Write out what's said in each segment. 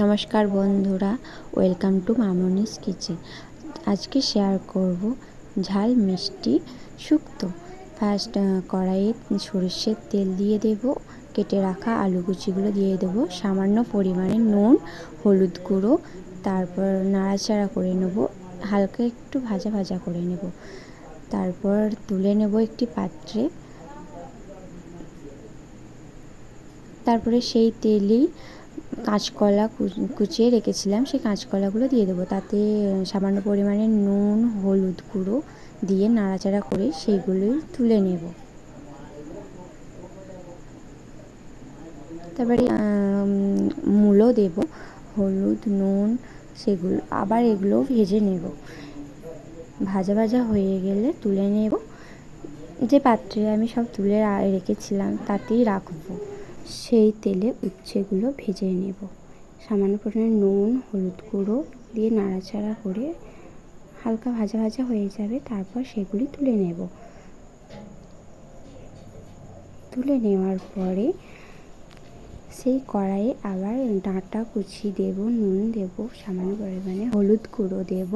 নমস্কার বন্ধুরা, welcome to Mamoni's kitchen. আজকে শেয়ার করব ঝাল মিষ্টি শুক্তো। ফার্স্ট কড়াইয়ে সরষের তেল দিয়ে দেব, কেটে রাখা আলু কুচিগুলো দিয়ে দেব, সামান্য পরিমাণে নুন, হলুদ গুঁড়ো, তারপর নাড়াচাড়া করে নেব, হালকা একটু ভাজা ভাজা করে নেব। তারপর তুলে নেব একটি পাত্রে। তারপরে সেই তেলেই কাঁচকলা কুচিয়ে রেখেছিলাম, সেই কাঁচকলাগুলো দিয়ে দেবো। তাতে সামান্য পরিমাণে নুন, হলুদ গুঁড়ো দিয়ে নাড়াচাড়া করে সেইগুলোই তুলে নেব। তারপরে মূলো দেব, হলুদ, নুন, সেগুলো, আবার এগুলো ভেজে নেব। ভাজা ভাজা হয়ে গেলে তুলে নেব। যে পাত্রে আমি সব তুলে রেখেছিলাম তাতেই রাখব। সেই তেলে উচ্ছেগুলো ভেজে নেব। সামান্য পরিমাণে নুন, হলুদ গুঁড়ো দিয়ে নাড়াচাড়া করে হালকা ভাজা ভাজা হয়ে যাবে, তারপর সেগুলি তুলে নেব। তুলে নেওয়ার পরে সেই কড়াইয়ে আবার ডাঁটা কুচি দেব, নুন দেব, সামান্য পরিমাণে হলুদ গুঁড়ো দেব,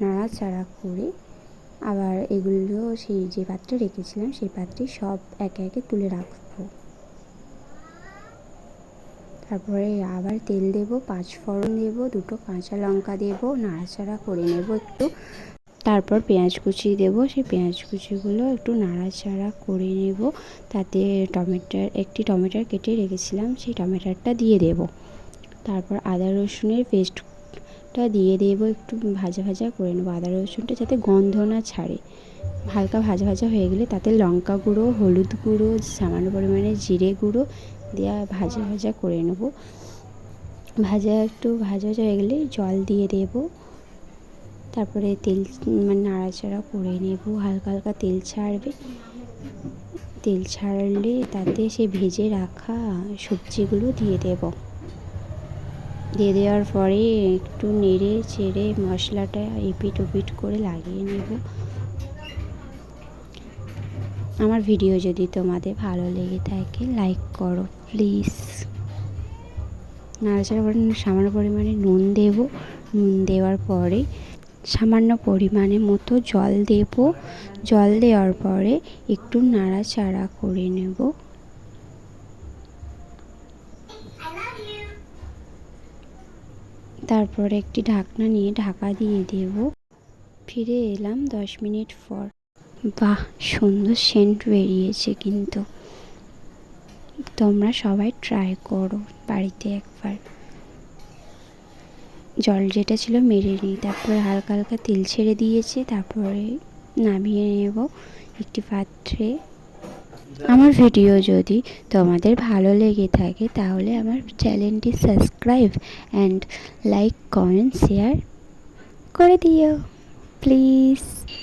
নাড়াচাড়া করে আবার এগুলো সেই যে পাত্রে রেখেছিলাম, সেই পাত্রে সব একে একে তুলে রাখব। তারপরে আবার তেল দেব, পাঁচ ফোড়ন দেব, দুটো কাঁচা লঙ্কা দেব, নাড়াচাড়া করে নেব একটু। তারপর পেঁয়াজ কুচি দেব, সেই পেঁয়াজ কুচিগুলো একটু নাড়াচাড়া করে নেব। তাতে টমেটোর, একটি টমেটোর কেটে রেখেছিলাম, সেই টমেটোটা দিয়ে দেব। তারপর আদা রসুনের পেস্টটা দিয়ে দেব, একটু ভাজা ভাজা করে নেব আদা রসুনটা যাতে গন্ধ না ছাড়ে। হালকা ভাজা ভাজা হয়ে গেলে তাতে লঙ্কা গুঁড়ো, হলুদ গুঁড়ো, সামান্য পরিমাণে জিরে গুঁড়ো দেওয়া ভাজা ভাজা করে নেব। ভাজা একটু ভাজা ভাজা হয়ে গেলে জল দিয়ে দেব। তারপরে তেল মানে নাড়াচাড়া করে নেব। হালকা হালকা তেল ছাড়বে। তেল ছাড়লে তাতে সে ভেজে রাখা সবজিগুলো দিয়ে দেব। দিয়ে দেওয়ার পরে একটু নেড়ে চেড়ে মশলাটা এপিট ওপিট করে লাগিয়ে নেব। আমার ভিডিও যদি তোমাদের ভালো লেগে থাকে লাইক করো প্লিজ নাড়াচাড়া করে সামান্য পরিমাণে নুন দেব। নুন দেওয়ার পরে সামান্য পরিমাণে মতো জল দেব। জল দেওয়ার পরে একটু নাড়াচাড়া করে নেব। তারপরে একটি ঢাকনা নিয়ে ঢাকা দিয়ে দেব। ফিরে এলাম দশ মিনিট পর। বাহ, সুন্দর সেন্ট বেরিয়েছে কিন্তু। তোমরা সবাই ট্রাই করো বাড়িতে একবার। জল যেটা ছিল মেরে নিই, তারপরে হালকা হালকা তেল ছেড়ে দিয়েছে, তারপরে নামিয়ে নেব একটি পাত্রে। আমার ভিডিও যদি তোমাদের ভালো লেগে থাকে, তাহলে আমার চ্যানেলটি subscribe and like comment share করে দিও please